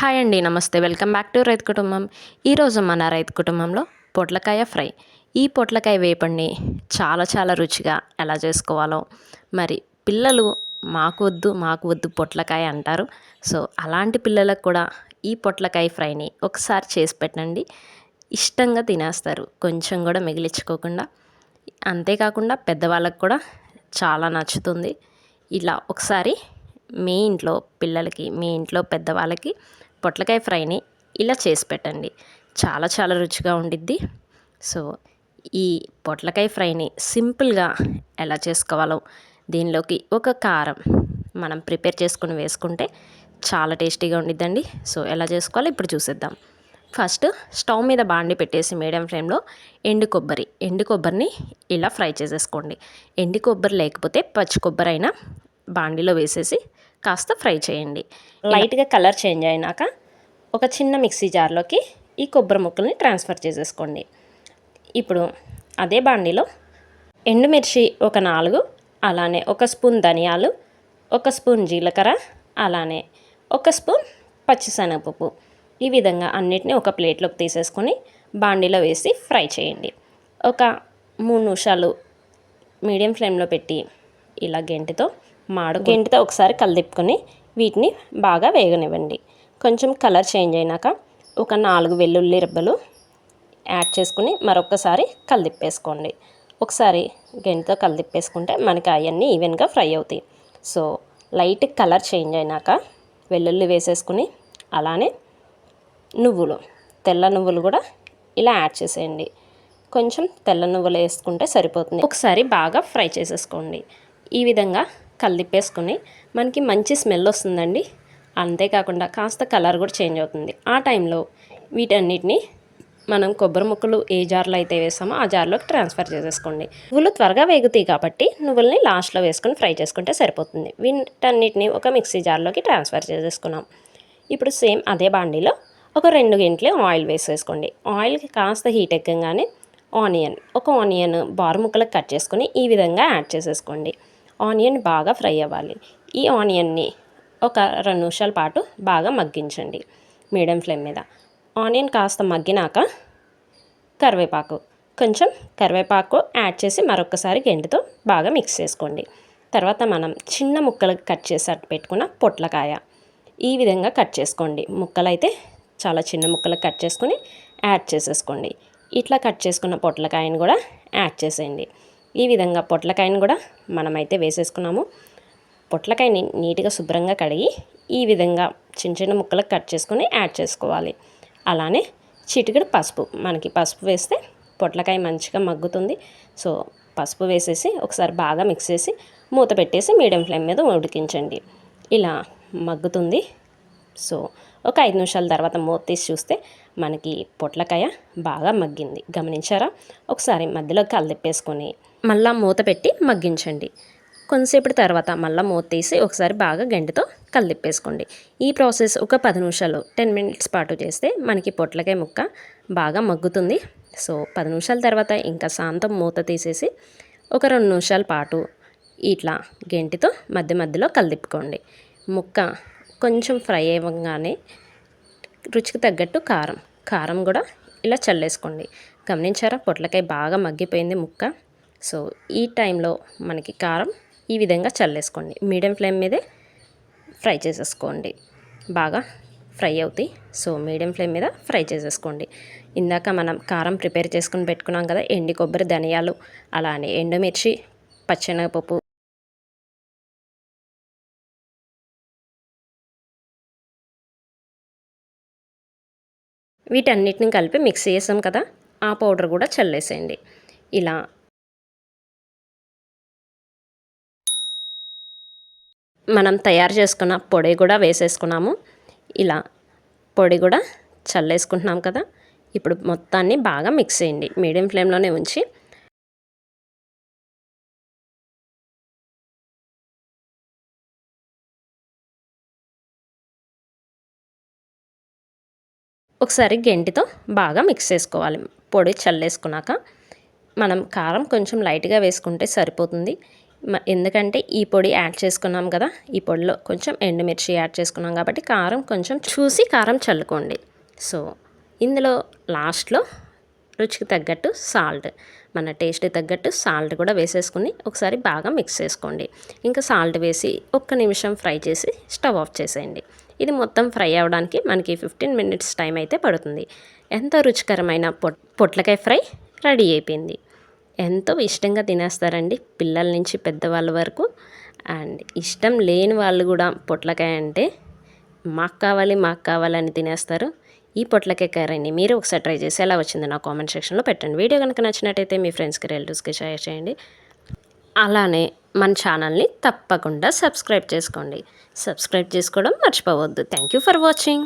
Hi అండి నమస్తే. Welcome back to రైతు కుటుంబం. ఈరోజు మన రైతు కుటుంబంలో పొట్లకాయ ఫ్రై. ఈ పొట్లకాయ వేపండి చాలా చాలా రుచిగా ఎలా చేసుకోవాలో. మరి పిల్లలు మాకు వద్దు మాకు వద్దు పొట్లకాయ అంటారు. సో అలాంటి పిల్లలకు కూడా ఈ పొట్లకాయ ఫ్రైని ఒకసారి చేసి పెట్టండి. ఇష్టంగా తినేస్తారు. కొంచెం కూడా మిగిలించుకోకుండా. అంతేకాకుండా పెద్దవాళ్ళకు కూడా చాలా నచ్చుతుంది. ఇలా ఒకసారి మీ ఇంట్లో పిల్లలకి మీ ఇంట్లో పెద్దవాళ్ళకి పొట్లకాయ ఫ్రైని ఇలా చేసి పెట్టండి. చాలా చాలా రుచిగా ఉండిద్ది. సో ఈ పొట్లకాయ ఫ్రైని సింపుల్గా ఎలా చేసుకోవాలో దీనిలోకి ఒక కారం మనం ప్రిపేర్ చేసుకుని వేసుకుంటే చాలా టేస్టీగా ఉండిద్దండి. సో ఎలా చేసుకోవాలో ఇప్పుడు చూసేద్దాం. ఫస్ట్ స్టవ్ మీద బాండి పెట్టేసి మీడియం ఫ్లేమ్లో ఎండు కొబ్బరి ఎండు కొబ్బరిని ఇలా ఫ్రై చేసేసుకోండి. ఎండు కొబ్బరి లేకపోతే పచ్చి కొబ్బరి అయినా బాండిలో వేసేసి కాస్త ఫ్రై చేయండి. లైట్గా కలర్ చేంజ్ అయినాక ఒక చిన్న మిక్సీ జార్లోకి ఈ కొబ్బరి ముక్కల్ని ట్రాన్స్ఫర్ చేసేసుకోండి. ఇప్పుడు అదే బాండిలో ఎండుమిర్చి ఒక నాలుగు అలానే ఒక స్పూన్ ధనియాలు ఒక స్పూన్ జీలకర్ర అలానే ఒక స్పూన్ పచ్చిశనగపప్పు. ఈ విధంగా అన్నిటిని ఒక ప్లేట్లోకి తీసేసుకొని బాండీలో వేసి ఫ్రై చేయండి. ఒక మూడు నిమిషాలు మీడియం ఫ్లేమ్లో పెట్టి ఇలా గెంటితో మాడు గెంటితో ఒకసారి కలదిప్పుకొని వీటిని బాగా వేగనివ్వండి. కొంచెం కలర్ చేంజ్ అయినాక ఒక నాలుగు వెల్లుల్లి రెబ్బలు యాడ్ చేసుకుని మరొకసారి కలదిప్పేసుకోండి. ఒకసారి గెంటితో కలిదిప్పేసుకుంటే మనకి అవన్నీ ఈవెన్గా ఫ్రై అవుతాయి. సో లైట్ కలర్ చేంజ్ అయినాక వెల్లుల్లి వేసేసుకుని అలానే నువ్వులు తెల్ల నువ్వులు కూడా ఇలా యాడ్ చేసేయండి. కొంచెం తెల్ల నువ్వులు వేసుకుంటే సరిపోతుంది. ఒకసారి బాగా ఫ్రై చేసేసుకోండి. ఈ విధంగా కలిపేసుకుని మనకి మంచి స్మెల్ వస్తుందండి. అంతేకాకుండా కాస్త కలర్ కూడా చేంజ్ అవుతుంది. ఆ టైంలో వీటన్నిటిని మనం కొబ్బరి ముక్కలు ఏ జార్లో అయితే వేసామో ఆ జార్లోకి ట్రాన్స్ఫర్ చేసేసుకోండి. నువ్వులు త్వరగా వేగుతాయి కాబట్టి నువ్వుల్ని లాస్ట్లో వేసుకొని ఫ్రై చేసుకుంటే సరిపోతుంది. వీటన్నిటిని ఒక మిక్సీ జార్లోకి ట్రాన్స్ఫర్ చేసేసుకున్నాం. ఇప్పుడు సేమ్ అదే బాండీలో ఒక రెండు గంటలు ఆయిల్ వేసేసుకోండి. ఆయిల్కి కాస్త హీట్ ఎక్కగానే ఆనియన్ ఒక ఆనియన్ బారు ముక్కలకు కట్ చేసుకొని ఈ విధంగా యాడ్ చేసేసుకోండి. ఆనియన్ బాగా ఫ్రై అవ్వాలి. ఈ ఆనియన్ని ఒక రెండు నిమిషాల పాటు బాగా మగ్గించండి మీడియం ఫ్లేమ్ మీద. ఆనియన్ కాస్త మగ్గినాక కరివేపాకు కొంచెం కరివేపాకు యాడ్ చేసి మరొకసారి గెంటితో బాగా మిక్స్ చేసుకోండి. తర్వాత మనం చిన్న ముక్కలకు కట్ చేసి పెట్టుకున్న పొట్లకాయ ఈ విధంగా కట్ చేసుకోండి. ముక్కలైతే చాలా చిన్న ముక్కలు కట్ చేసుకొని యాడ్ చేసేసుకోండి. ఇట్లా కట్ చేసుకున్న పొట్లకాయని కూడా యాడ్ చేసేయండి. ఈ విధంగా పొట్లకాయని కూడా మనమైతే వేసేసుకున్నాము. పొట్లకాయని నీట్గా శుభ్రంగా కడిగి ఈ విధంగా చిన్న చిన్న ముక్కలకు కట్ చేసుకొని యాడ్ చేసుకోవాలి. అలానే చిటికెడు పసుపు మనకి పసుపు వేస్తే పొట్లకాయ మంచిగా మగ్గుతుంది. సో పసుపు వేసేసి ఒకసారి బాగా మిక్స్ చేసి మూత పెట్టేసి మీడియం ఫ్లేమ్ మీద ఉడికించండి. ఇలా మగ్గుతుంది. సో ఒక ఐదు నిమిషాల తర్వాత మూత తీసి చూస్తే మనకి పొట్లకాయ బాగా మగ్గింది. గమనించారా? ఒకసారి మధ్యలో కలిపేసుకొని మళ్ళా మూత పెట్టి మగ్గించండి. కొంతసేపటి తర్వాత మళ్ళీ మూత తీసి ఒకసారి బాగా గంటితో కలిపేసుకోండి ఈ ప్రాసెస్ ఒక పది నిమిషాలు టెన్ మినిట్స్ పాటు చేస్తే మనకి పొట్లకాయ ముక్క బాగా మగ్గుతుంది. సో పది నిమిషాల తర్వాత ఇంకా శాంతం మూత తీసేసి ఒక రెండు నిమిషాల పాటు ఇట్లా గెంటితో మధ్య మధ్యలో కలిపుకోండి ముక్క కొంచెం ఫ్రై అవ్వగానే రుచికి తగ్గట్టు కారం. కారం కూడా ఇలా చల్లేసుకోండి. గమనించారా? పొట్లకాయ బాగా మగ్గిపోయింది ముక్క. సో ఈ టైంలో మనకి కారం ఈ విధంగా చల్లేసుకోండి. మీడియం ఫ్లేమ్ మీదే ఫ్రై చేసేసుకోండి. బాగా ఫ్రై అవుతాయి. సో మీడియం ఫ్లేమ్ మీద ఫ్రై చేసేసుకోండి. ఇందాక మనం కారం ప్రిపేర్ చేసుకుని పెట్టుకున్నాం కదా ఎండి కొబ్బరి ధనియాలు అలానే ఎండుమిర్చి పచ్చెనగపప్పు వీటన్నిటిని కలిపి మిక్స్ చేసాం కదా ఆ పౌడర్ కూడా చల్లేసేయండి. ఇలా. మనం తయారు చేసుకున్న పొడి కూడా వేసేసుకున్నాము. ఇలా పొడి కూడా చల్లేసుకుంటున్నాం కదా. ఇప్పుడు మొత్తాన్ని బాగా మిక్స్ చేయండి. మీడియం ఫ్లేమ్లోనే ఉంచి ఒకసారి గెంటితో బాగా మిక్స్ చేసుకోవాలి. పొడి చల్లేసుకున్నాక మనం కారం కొంచెం లైట్గా వేసుకుంటే సరిపోతుంది. ఎందుకంటే ఈ పొడి యాడ్ చేసుకున్నాం కదా ఈ పొడిలో కొంచెం ఎండుమిర్చి యాడ్ చేసుకున్నాం కాబట్టి కారం కొంచెం చూసి కారం చల్లుకోండి. సో ఇందులో లాస్ట్లో రుచికి తగ్గట్టు సాల్ట్ మన టేస్ట్ తగ్గట్టు సాల్ట్ కూడా వేసేసుకుని ఒకసారి బాగా మిక్స్ చేసుకోండి. ఇంకా సాల్ట్ వేసి ఒక్క నిమిషం ఫ్రై చేసి స్టవ్ ఆఫ్ చేసేయండి. ఇది మొత్తం ఫ్రై అవ్వడానికి మనకి ఫిఫ్టీన్ మినిట్స్ టైం అయితే పడుతుంది. ఎంతో రుచికరమైన పొట్ పొట్లకాయ ఫ్రై రెడీ అయిపోయింది. ఎంతో ఇష్టంగా తినేస్తారండి పిల్లల నుంచి పెద్దవాళ్ళ వరకు. అండ్ ఇష్టం లేని వాళ్ళు కూడా పొట్లకాయ అంటే మాకు కావాలి మాకు కావాలని తినేస్తారు. ఈ పొట్లకాయ కర్రీని మీరు ఒకసారి ట్రై చేసి ఎలా వచ్చింది నా కామెంట్ సెక్షన్లో పెట్టండి. వీడియో కనుక నచ్చినట్టయితే మీ ఫ్రెండ్స్కి రిలేటివ్స్కి షేర్ చేయండి. అలానే మన ఛానల్ని తప్పకుండా సబ్స్క్రైబ్ చేసుకోండి. సబ్స్క్రైబ్ చేసుకోవడం మర్చిపోవద్దు. Thank you for watching